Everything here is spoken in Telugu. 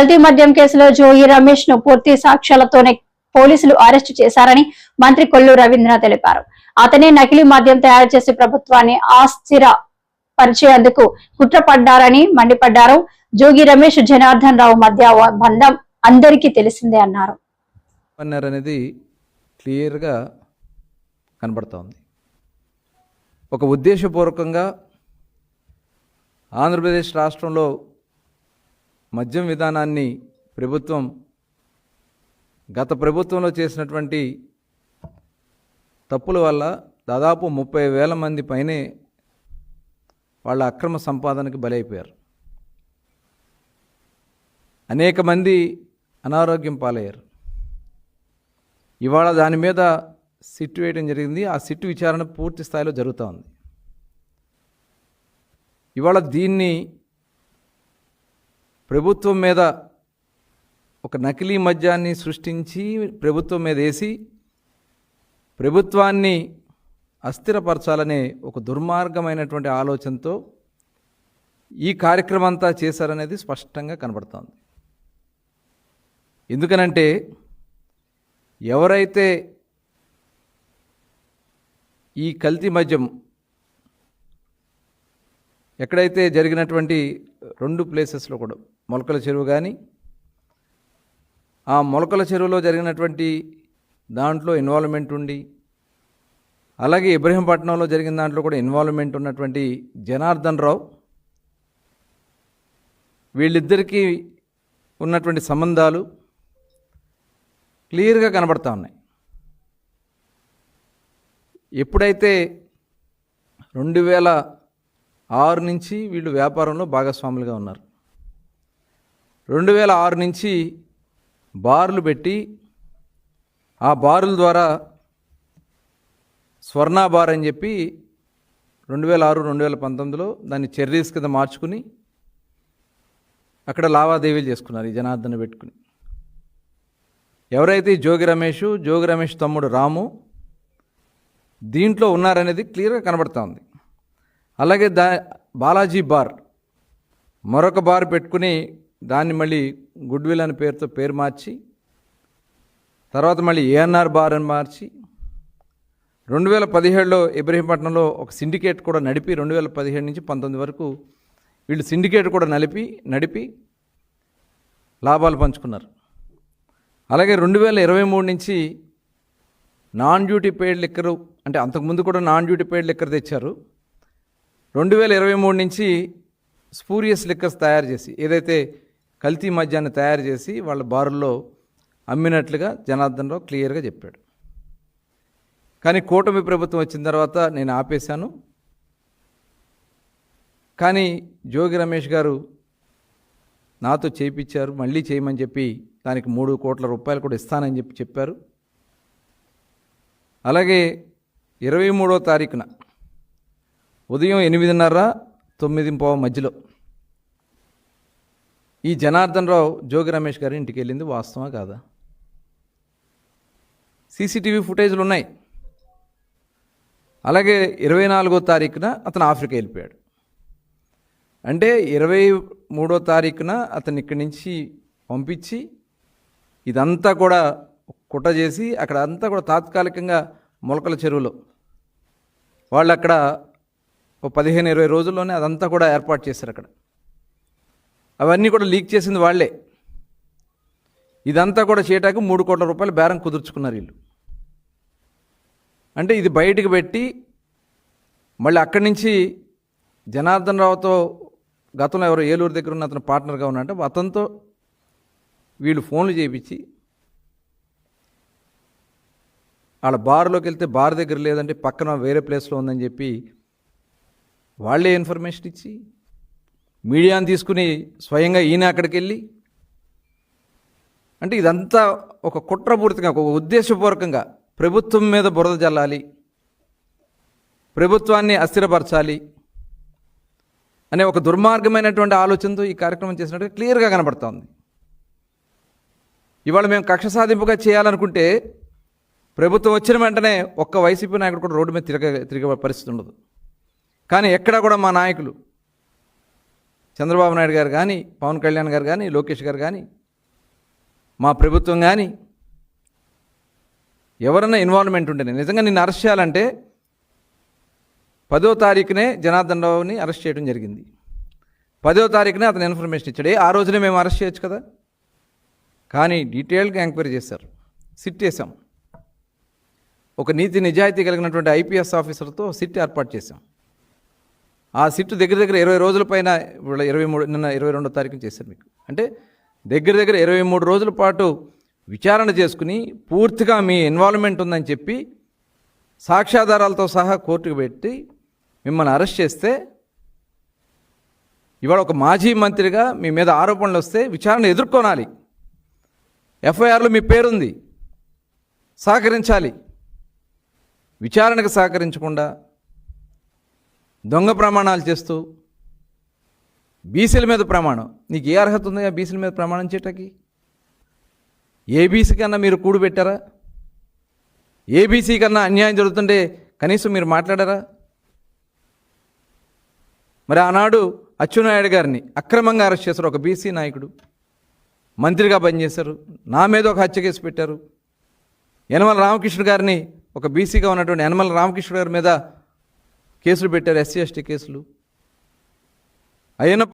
కల్తీ మద్యం కేసులో జోగి రమేష్ను పూర్తి సాక్ష్యాలతోనే పోలీసులు అరెస్టు చేశారని మంత్రి కొల్లు రవీంద్ర తెలిపారు. అతనే నకిలీ మద్యం తయారు చేసి ప్రభుత్వాన్ని ఆస్థిర పరిచేందుకు కుట్రపడ్డారని మండిపడ్డారు. జోగి రమేష్ జనార్దన్ రావు మధ్య బంధం అందరికీ తెలిసిందే అన్నారు. అనేది క్లియర్గా కనబడుతోంది ఒక ఉద్దేశపూర్వకంగా ఆంధ్రప్రదేశ్ రాష్ట్రంలో మద్యం విధానాన్ని ప్రభుత్వం గత ప్రభుత్వంలో చేసినటువంటి తప్పుల వల్ల దాదాపు ముప్పై వేల మంది పైనే వాళ్ళ అక్రమ సంపాదనకి బలైపోయారు. అనేక మంది అనారోగ్యం పాలయ్యారు. ఇవాళ దాని మీద సిట్ వేయడం జరిగింది. ఆ సిట్ విచారణ పూర్తి స్థాయిలో జరుగుతూ ఉంది. ఇవాళ దీన్ని ప్రభుత్వం మీద ఒక నకిలీ మద్యాన్ని సృష్టించి ప్రభుత్వం మీద వేసి ప్రభుత్వాన్ని అస్థిరపరచాలనే ఒక దుర్మార్గమైనటువంటి ఆలోచనతో ఈ కార్యక్రమం అంతా చేశారనేది స్పష్టంగా కనబడుతోంది. ఎందుకనంటే ఎవరైతే ఈ కల్తీ మద్యం ఎక్కడైతే జరిగినటువంటి రెండు ప్లేసెస్లో కూడా మొలకల చెరువు కానీ ఆ మొలకల చెరువులో జరిగినటువంటి దాంట్లో ఇన్వాల్వ్మెంట్ ఉండి అలాగే ఇబ్రహీంపట్నంలో జరిగిన దాంట్లో కూడా ఇన్వాల్వ్మెంట్ ఉన్నటువంటి జనార్దన్ రావు వీళ్ళిద్దరికీ ఉన్నటువంటి సంబంధాలు క్లియర్గా కనబడతా ఉన్నాయి. ఎప్పుడైతే రెండు వేల ఆరు నుంచి వీళ్ళు వ్యాపారంలో భాగస్వాములుగా ఉన్నారు. రెండు వేల ఆరు నుంచి బార్లు పెట్టి ఆ బారుల ద్వారా స్వర్ణ బార్ అని చెప్పి రెండు వేల ఆరు రెండు వేల పంతొమ్మిదిలో దాన్ని చెర్రీస్ కింద మార్చుకుని అక్కడ లావాదేవీలు చేసుకున్నారు ఈ జనార్దన్ పెట్టుకుని. ఎవరైతే జోగి రమేష్ జోగి రమేష్ తమ్ముడు రాము దీంట్లో ఉన్నారనేది క్లియర్గా కనబడుతూ ఉంది. అలాగే దా బాలాజీ బార్. మరొక బార్ పెట్టుకుని దాన్ని మళ్ళీ గుడ్విల్ అనే పేరుతో పేరు మార్చి తర్వాత మళ్ళీ ఏఎన్ఆర్ బార్ అని మార్చి రెండు వేల పదిహేడులో ఇబ్రహీంపట్నంలో ఒక సిండికేట్ కూడా నడిపి రెండు వేల పదిహేడు నుంచి పంతొమ్మిది వరకు వీళ్ళు సిండికేట్ కూడా నలిపి నడిపి లాభాలు పంచుకున్నారు. అలాగే రెండు వేల ఇరవై మూడు నుంచి నాన్ డ్యూటీ పెయిడ్ లిక్కరు అంటే అంతకుముందు కూడా నాన్ డ్యూటీ పెయిడ్ లిక్కర్ తెచ్చారు. రెండు వేల ఇరవై మూడు నుంచి స్పూరియస్ లిక్కర్స్ తయారు చేసి ఏదైతే కల్తీ మద్యాన్ని తయారు చేసి వాళ్ళ బారుల్లో అమ్మినట్లుగా జనార్దన్ రావు క్లియర్గా చెప్పాడు. కానీ కూటమి ప్రభుత్వం వచ్చిన తర్వాత నేను ఆపేశాను. కానీ జోగి రమేష్ గారు నాతో చేయించారు మళ్ళీ చేయమని చెప్పి దానికి మూడు కోట్ల రూపాయలు కూడా ఇస్తానని చెప్పి చెప్పారు. అలాగే ఇరవై మూడో తారీఖున ఉదయం ఎనిమిదిన్నర తొమ్మిది పోవ మధ్యలో. ఈ జనార్దన్ రావు జోగి రమేష్ గారి ఇంటికి వెళ్ళింది వాస్తవా కాదా? సీసీటీవీ ఫుటేజ్లు ఉన్నాయి. అలాగే ఇరవై నాలుగో తారీఖున అతను ఆఫ్రికా వెళ్ళిపోయాడు. అంటే ఇరవై మూడో తారీఖున అతను ఇక్కడి నుంచి పంపించి ఇదంతా కూడా కుట్ర చేసి అక్కడ అంతా కూడా తాత్కాలికంగా మొలకల చెరువులో. వాళ్ళు అక్కడ ఓ పదిహేను ఇరవై రోజుల్లోనే అదంతా కూడా ఏర్పాటు చేశారు అక్కడ. అవన్నీ కూడా లీక్ చేసింది వాళ్ళే. ఇదంతా కూడా చేయటానికి మూడు కోట్ల రూపాయలు బేరం కుదుర్చుకున్నారు వీళ్ళు. అంటే ఇది బయటకు పెట్టి మళ్ళీ అక్కడి నుంచి జనార్దన్ రావుతో గతంలో ఎవరో ఏలూరు దగ్గర ఉన్న అతను పార్ట్నర్గా ఉన్నట్టు అతనితో వీళ్ళు ఫోన్లు చేయించి వాళ్ళ బార్లోకి వెళ్తే బార్ దగ్గర లేదంటే పక్కన వేరే ప్లేస్లో ఉందని చెప్పి వాళ్ళే ఇన్ఫర్మేషన్ ఇచ్చి మీడియాని తీసుకుని స్వయంగా ఈయన అక్కడికి వెళ్ళి అంటే ఇదంతా ఒక కుట్రపూరితంగా ఒక ఉద్దేశపూర్వకంగా ప్రభుత్వం మీద బురద జల్లాలి ప్రభుత్వాన్ని అస్థిరపరచాలి అనే ఒక దుర్మార్గమైనటువంటి ఆలోచనతో ఈ కార్యక్రమం చేసినట్టుగా క్లియర్గా కనబడుతోంది. ఇవాళ మేము కక్ష సాధింపుగా చేయాలనుకుంటే ప్రభుత్వం వచ్చిన వెంటనే ఒక్క వైసీపీ నాయకుడు కూడా రోడ్డు మీద తిరగ తిరిగే పరిస్థితి ఉండదు. కానీ ఎక్కడ కూడా మా నాయకులు చంద్రబాబు నాయుడు గారు కానీ పవన్ కళ్యాణ్ గారు కానీ లోకేష్ గారు కానీ మా ప్రభుత్వం కానీ ఎవరన్నా ఇన్వాల్వ్మెంట్ ఉంటేనే. నిజంగా నిన్ను అరెస్ట్ చేయాలంటే పదో తారీఖునే జనార్దన్ రావుని అరెస్ట్ చేయడం జరిగింది. పదో తారీఖునే అతను ఇన్ఫర్మేషన్ ఇచ్చాడు. ఏ ఆ రోజునే మేము అరెస్ట్ చేయొచ్చు కదా? కానీ డీటెయిల్గా ఎంక్వైరీ చేశారు. సిట్ వేసాం ఒక నీతి నిజాయితీ కలిగినటువంటి ఐపీఎస్ ఆఫీసర్తో సిట్ ఏర్పాటు చేశాం. ఆ సిట్ దగ్గర దగ్గర ఇరవై రోజుల పైన ఇప్పుడు ఇరవై మూడు నిన్న ఇరవై రెండో తారీఖున చేశారు మీకు. అంటే దగ్గర దగ్గర ఇరవై మూడు రోజుల పాటు విచారణ చేసుకుని పూర్తిగా మీ ఇన్వాల్వ్మెంట్ ఉందని చెప్పి సాక్ష్యాధారాలతో సహా కోర్టుకు పెట్టి మిమ్మల్ని అరెస్ట్ చేస్తే ఇవాళ ఒక మాజీ మంత్రిగా మీ మీద ఆరోపణలు వస్తే విచారణ ఎదుర్కొనాలి. ఎఫ్ఐఆర్లో మీ పేరుంది. సహకరించాలి. విచారణకు సహకరించకుండా దొంగ ప్రమాణాలు చేస్తూ బీసీల మీద ప్రమాణం. నీకు ఏ అర్హత ఉంది ఆ బీసీల మీద ప్రమాణం చేయటానికి? ఏబీసీ కన్నా మీరు కూడు పెట్టారా? ఏబీసీ కన్నా అన్యాయం జరుగుతుంటే కనీసం మీరు మాట్లాడారా? మరి ఆనాడు అచ్చెన్నాయుడు గారిని అక్రమంగా అరెస్ట్ చేశారు ఒక బీసీ నాయకుడు. మంత్రిగా పనిచేశారు. నా మీద ఒక హత్య కేసు పెట్టారు. యనమల రామకృష్ణ గారిని ఒక బీసీగా ఉన్నటువంటి యనమల రామకృష్ణ గారి మీద కేసులు పెట్టారు ఎస్సీ ఎస్టీ కేసులు. అయిన